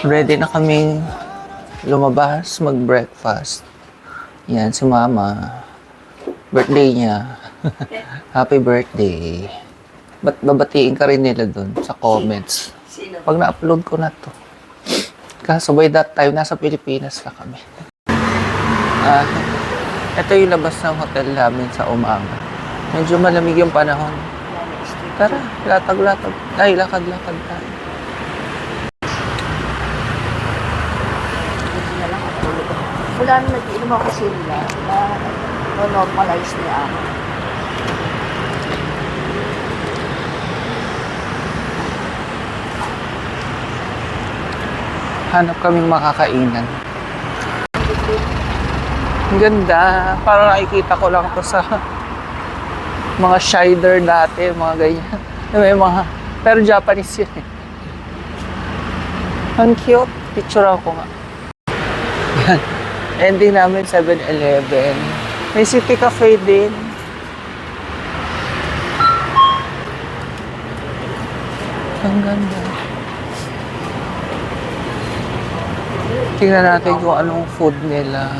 Ready na kaming lumabas, mag-breakfast. Yan, si Mama. Birthday niya. Happy birthday. Ba't babatiin ka rin nila dun sa comments? Pag na-upload ko na to. Kaso by that time, nasa Pilipinas na kami. Ah, ito yung labas ng hotel namin sa umaga. Medyo malamig yung panahon. Tara, latag-latag. Ay, lakad-lakad tayo. Wala na nag-iinom ako sila. Na no-normalize niya ako. Hanap kaming makakainan. Ang ganda. Parang nakikita ko lang to sa mga shider dati, mga ganyan. May mga, pero Japanese yun eh. Ang cute. Picture ko nga. Yan. Ending namin 7-Eleven. May City Cafe din. Ang ganda. Tingnan natin kung anong food nila.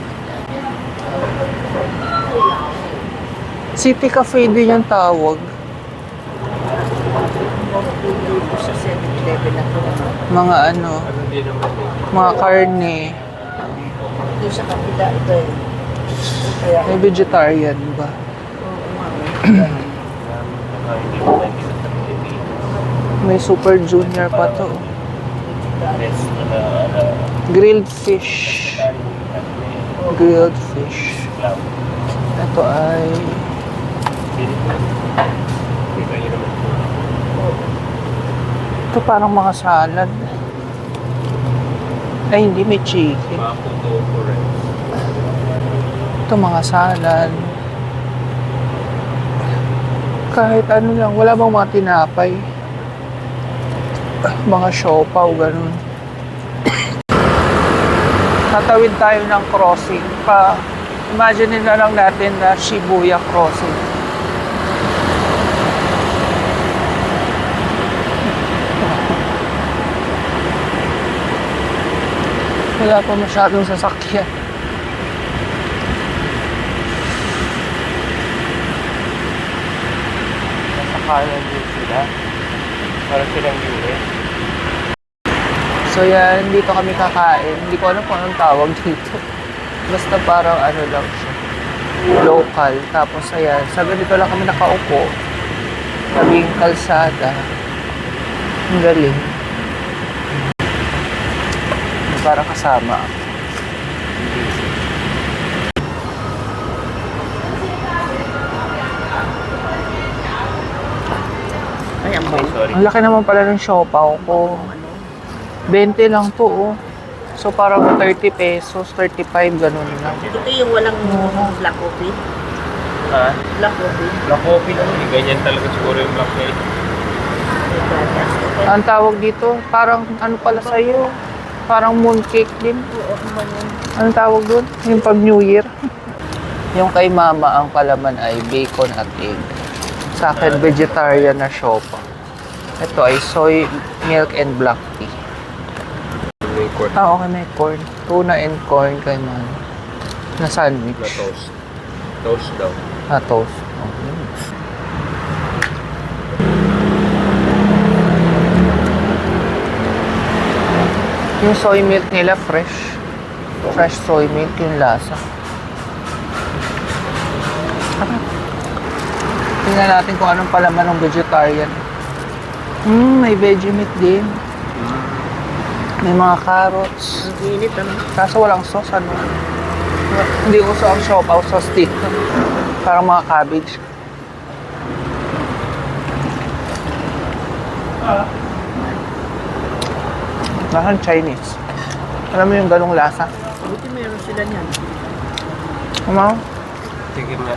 City Cafe din yung tawag. Sa 7-Eleven ako. Mga ano, mga karne. Doon sa kapila, ito eh. Kaya, May vegetarian ba? May Super Junior pa to. Grilled fish. Grilled fish. Ito ay... Ito parang mga salad. Ay, hindi. May chicken. Ito mga salad. Kahit ano lang. Wala bang mga tinapay? Mga siopaw, ganun. Tatawid tayo ng crossing. Pa, imagine na lang natin na Shibuya crossing. Wala pa masyadong sasakyan. Nasa kanan din sila. Para silang US. So yan, dito kami kakain. Hindi ko alam kung anong tawag dito. Basta parang ano lang siya. Local. Tapos ayan, sa ganito lang kami nakaupo. Tabing kalsada. Ang galing. Parang kasama. ako. Ay, ang bait. sorry. Ang laki naman pala ng siopaw ko. Ano? 20 lang to oh. So parang 30 pesos, 35, ganun lang. Ito yung walang black coffee. Ha? Black coffee. Black coffee lang. eh. Ganyan talaga siguro yung black coffee. Ang tawag dito, parang ano pala sa'yo? Parang mooncake din. Oo, naman yun. Anong tawag doon? Yung pag New Year. yung kay mama, ang palaman ay bacon at egg. Sa akin, vegetarian na siopa. Ito ay soy milk and black tea. May corn Ah, okay, may corn. Tuna and corn kay mama. Na na sandwich. toast. Toast daw. Ah, toast. Okay. Yung soy milk nila fresh. Fresh soy milk yung lasa. Tingnan natin kung anong palaman ng vegetarian. Hmm, may veggie meat din. May mga carrots. Ang init, ano? Kaso walang sauce, ano? Hindi uso ang siopaw sauce dito. Parang mga cabbage. Lasang Chinese. Alam mo yung ganong lasa? Buti meron sila niyan. Ano? Sige nga.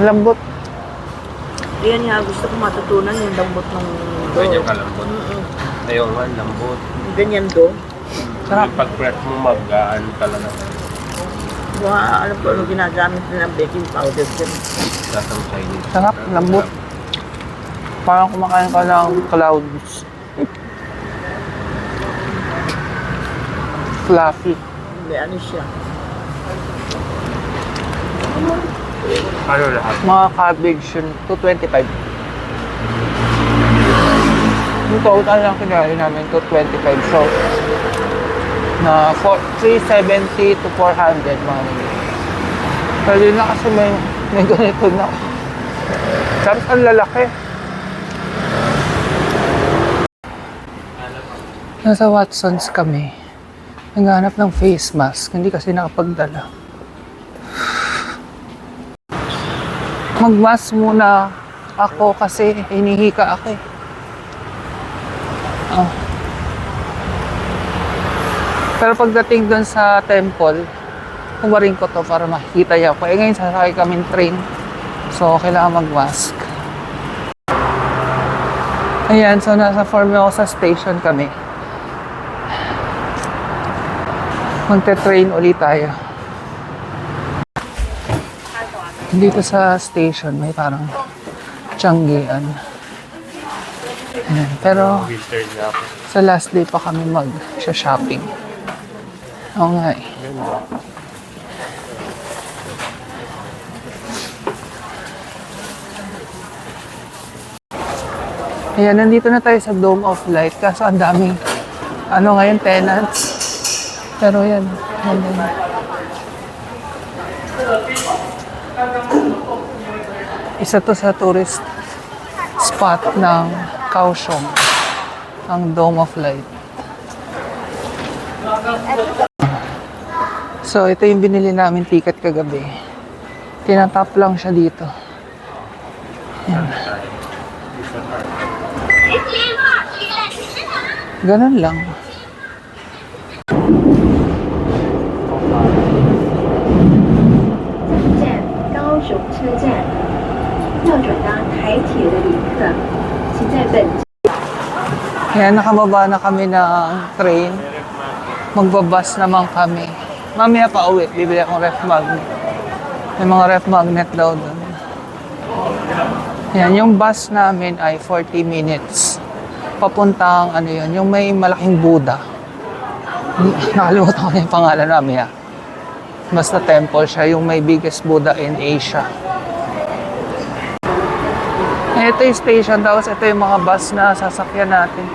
Lambot. Yan nga, gusto ko matutunan yung lambot ng do. Ganyan kalambot. Mm-mm. Ayaw nga, lambot. Ganyan do. Sarap. Pag prep mo, mag-aan talaga. Mga alam ko ano ginagamit nila ng baking powder dyan. Lasang Chinese. Sarap, lambot. Parang kumakain ka ng clouds. Fluffy. Hindi, ano siya. Ano lahat? Mga cabbage yun, 225. Yung total lang kinain namin, 225. So, na for 370 to 400 mga ganyan. Pwede na kasi may, may ganito na. Tapos ang lalaki. Nasa Watson's kami. Naghanap ng face mask. Hindi kasi nakapagdala. Magmask muna ako kasi hinihika ako eh. Oh. Pero pagdating doon sa temple, kumarin ko to para makikita niya ako. Eh ngayon sasakay kami train. So, kailangan mag-mask. Ayan, so nasa Formosa station kami. Magte-train ulit tayo. Dito sa station may parang tiyanggian. Ayan. Pero sa last day pa kami mag-shopping. Oo nga eh. Ayan, nandito na tayo sa Dome of Light. Kaso ang daming, ano ngayon, tenants. Pero yan, ganda. Isa to sa tourist spot ng Kaohsiung, ang Dome of Light. So, ito yung binili namin ticket kagabi. Tinatap lang siya dito. Ganun lang. Kaya nakababa na kami ng train. Magbabas naman kami. Mamaya pa uwi, bibili akong ref magnet. May mga ref magnet daw doon. Yan, yung bus namin ay 40 minutes. Papuntang ano yun, yung may malaking Buddha. Nakalimutan ko na yung pangalan namin ha. Basta temple siya, yung may biggest Buddha in Asia. Ito yung station, tapos ito yung mga bus na sasakyan natin.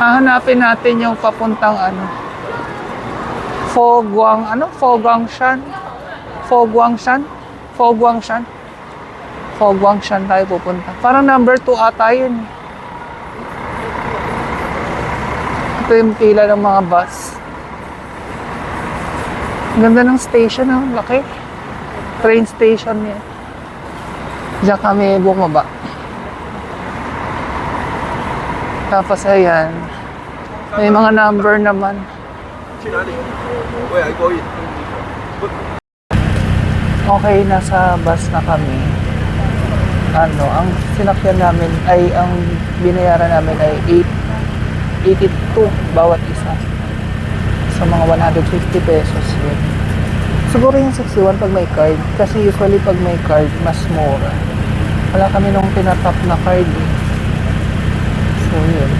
Hahanapin natin yung papuntang ano. Fogwang, ano? Fogwangshan? Fogwangshan? Fogwangshan? Fogwangshan tayo pupunta. Parang number 2 ata yun. Ito yung pila ng mga bus. Ganda ng station, ang laki. Train station yan. Diyan kami bumaba. Tapos ayan, may mga number naman. Okay, nasa bus na kami. Ano, ang sinakyan namin ay, ang binayaran namin ay 8, 82 bawat isa. Sa mga 150 pesos yun. Siguro yung 61 pag may card. Kasi usually pag may card, mas mura. Wala kami nung tinatap na card eh. So yun.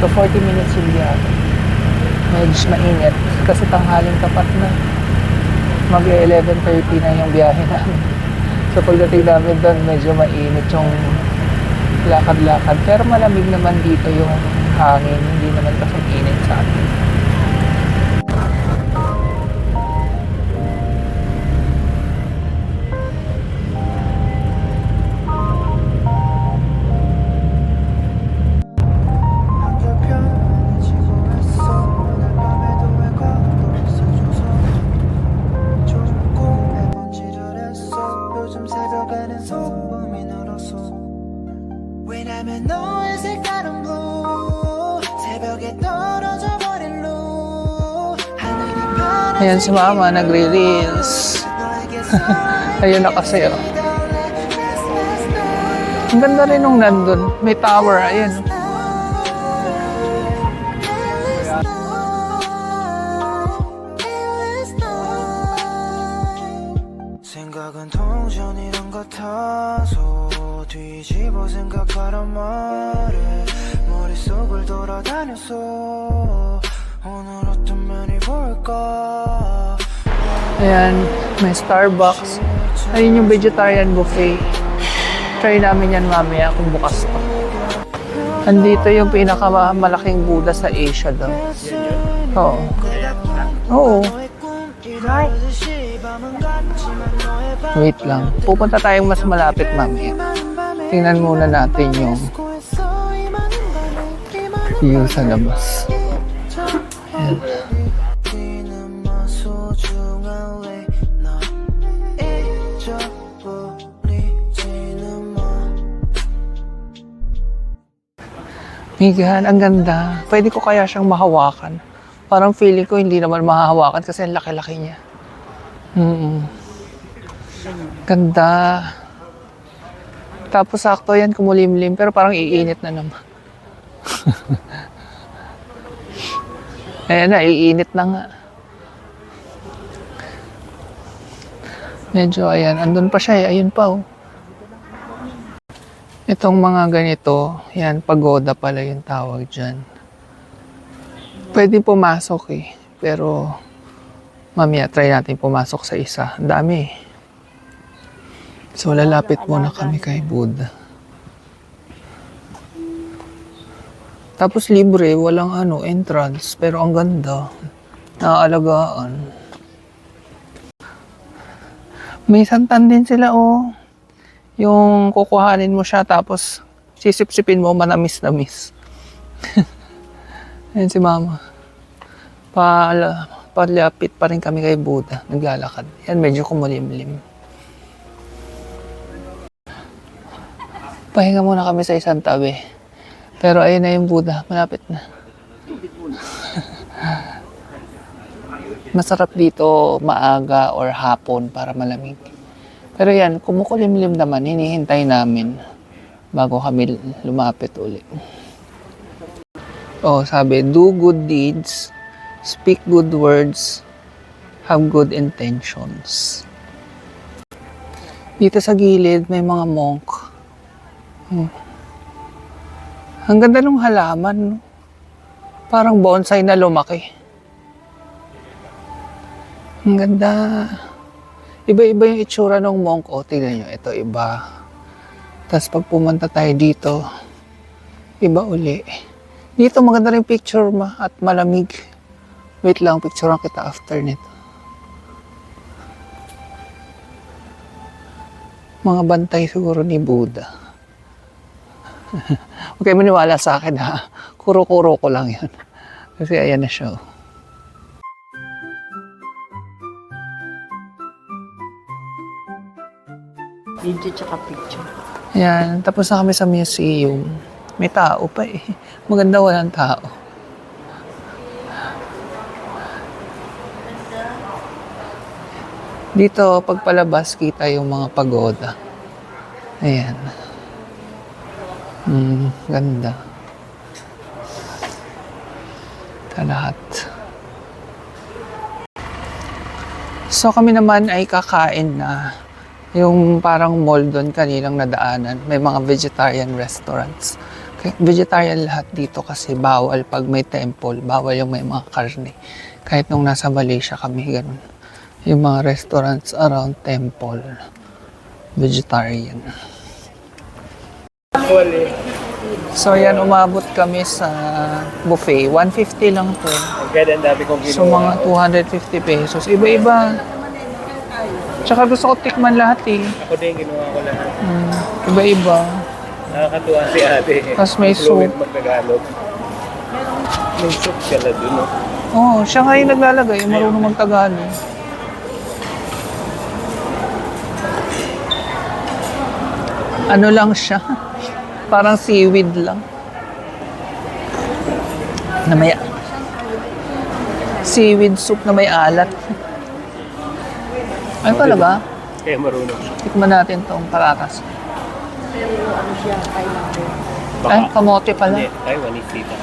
So 40 minutes yung biyahe. Medyo mainit. Kasi tanghaling tapat na. Mag 11.30 na yung biyahe namin. So pagdating namin doon, medyo mainit yung lakad-lakad. Pero malamig naman dito yung hangin. Hindi naman kasing init sa atin. Ayan si mama, nagre-reels. Ayun na kasi oh. Ang ganda rin nung nandun. May tower, ayun. 생각은 Ayan, may Starbucks. Ayun yung vegetarian buffet. Try namin yan mamaya kung bukas pa. Andito yung pinakamalaking Buddha sa Asia daw. Oo. Oo. Wait lang. Pupunta tayong mas malapit mamaya. Tingnan muna natin yung view sa labas. Ayan. Migan, ang ganda. Pwede ko kaya siyang mahawakan. Parang feeling ko hindi naman mahahawakan kasi ang laki-laki niya. Mm Ganda. Tapos sakto yan kumulimlim pero parang iinit na naman. Ayan na, iinit na nga. Medyo, ayan, andun pa siya eh. Ayun pa oh. Itong mga ganito, yan, pagoda pala yung tawag dyan. Pwede pumasok eh, pero mamaya try natin pumasok sa isa. Dami eh. So lalapit muna kami kay Buddha. Tapos libre, walang ano, entrance, pero ang ganda. Naaalagaan. May santan din sila oh yung kukuhanin mo siya tapos sisip-sipin mo manamis-namis. Ayan si mama. Pala, palapit pa rin kami kay Buddha. Naglalakad. Yan, medyo kumulimlim. Pahinga muna kami sa isang tabi. Pero ayun na yung Buddha. Malapit na. Masarap dito maaga or hapon para malamig. Pero yan, kumukulimlim naman, hinihintay namin bago kami lumapit uli. Oh, sabi, do good deeds, speak good words, have good intentions. Dito sa gilid, may mga monk. Hmm. Ang ganda ng halaman, no? Parang bonsai na lumaki. Ang ganda. Iba-iba yung itsura ng monk. O, tingnan nyo. Ito, iba. Tapos pag pumunta tayo dito, iba uli. Dito maganda rin picture ma at malamig. Wait lang, picturean kita after nito. Mga bantay siguro ni Buddha. Kayo maniwala sa akin ha. Kuro-kuro ko lang yan. Kasi ayan na siya. Video tsaka picture. Ayan, tapos na kami sa museum. May tao pa eh. Maganda walang tao. Dito, pagpalabas, kita yung mga pagoda. Ayan. Hmm, ganda. Ito lahat. So kami naman ay kakain na yung parang mall doon kanilang nadaanan. May mga vegetarian restaurants. Kaya Vegetarian lahat dito kasi bawal pag may temple, bawal yung may mga karne. Kahit nung nasa Malaysia kami, ganun. Yung mga restaurants around temple, vegetarian. So yan, umabot kami sa buffet. 150 lang to. Ang ganda dami kong So mga 250 pesos. Iba-iba. Tsaka gusto ko tikman lahat eh. Ako din ginawa ko lahat. Mm, iba-iba. Nakakatuwa si ate. Tas may soup. mag-Tagalog. May soup sila dun, no? Oo, oh, siya nga yung naglalagay. Marunong magtagalog. Ano lang siya? Parang seaweed lang. Na may... Seaweed soup na may alat. Ano talaga? Kaya marunong siya. Tikman natin tong paratas. Baka. Ay, kamote pala. Hindi, Taiwanese dito.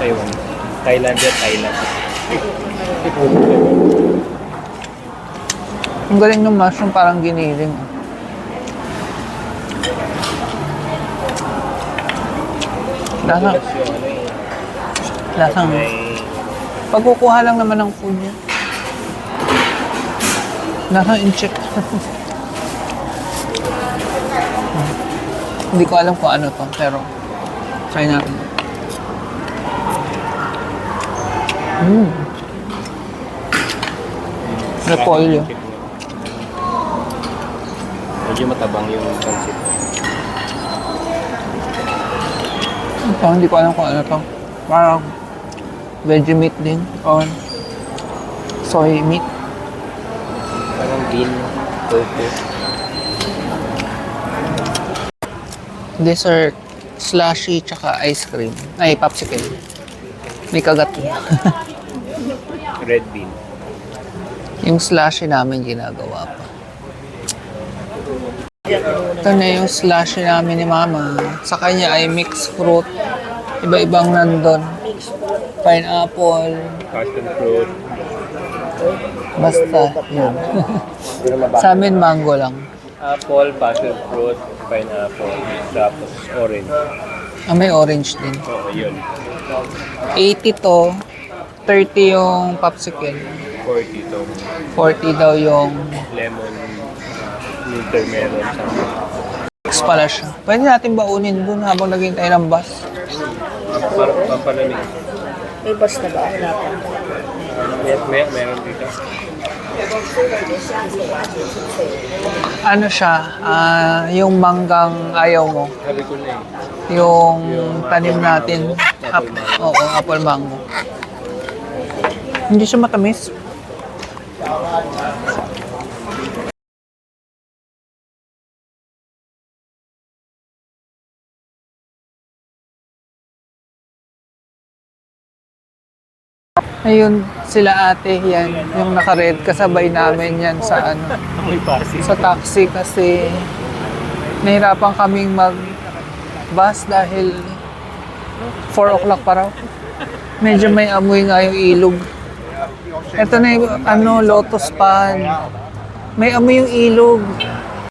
Taiwanese. Thailand at Thailand. Ang galing ng mushroom, parang giniling. Lasa, Tapos yung ano. Lasang, pagkukuha lang naman ng food niya. Lasang incheck. Hindi ko alam kung ano to, pero try natin. Mm. Repolyo. Medyo matabang yung pancit. Ito, hindi ko alam kung ano to. Parang veggie meat din or soy meat. Bean, tofu. Dessert, slushy, tsaka ice cream. Ay, popsicle. May kagat. Red bean. yung slushy namin ginagawa pa. Ito na yung slushy namin ni Mama. Sa kanya ay mixed fruit. Iba-ibang nandun. Pineapple. Passion fruit. Basta, yun. Sa amin, mango lang. Apple, passion fruit, pineapple, tapos orange. Ah, may orange din. Oo, yun. 80 to. 30 yung popsicle. 40 to. 40 daw yung Lemon, winter melon, mix pala siya. Pwede natin baunin dun habang naghihintay ng bus. Parang pampalamig. May bus na ba? Wala pa. May, may, meron dito. Ano siya, ah, yung manggang ayaw mo. Yung tanim natin. Ap- oo, apple mango. Hindi siya matamis. Ayun, sila ate yan. Yung naka-red kasabay namin yan sa ano sa taxi kasi nahirapan kaming mag bus dahil 4 o'clock pa raw. Medyo may amoy nga yung ilog. Ito na yung ano, lotus pan. May amoy yung ilog.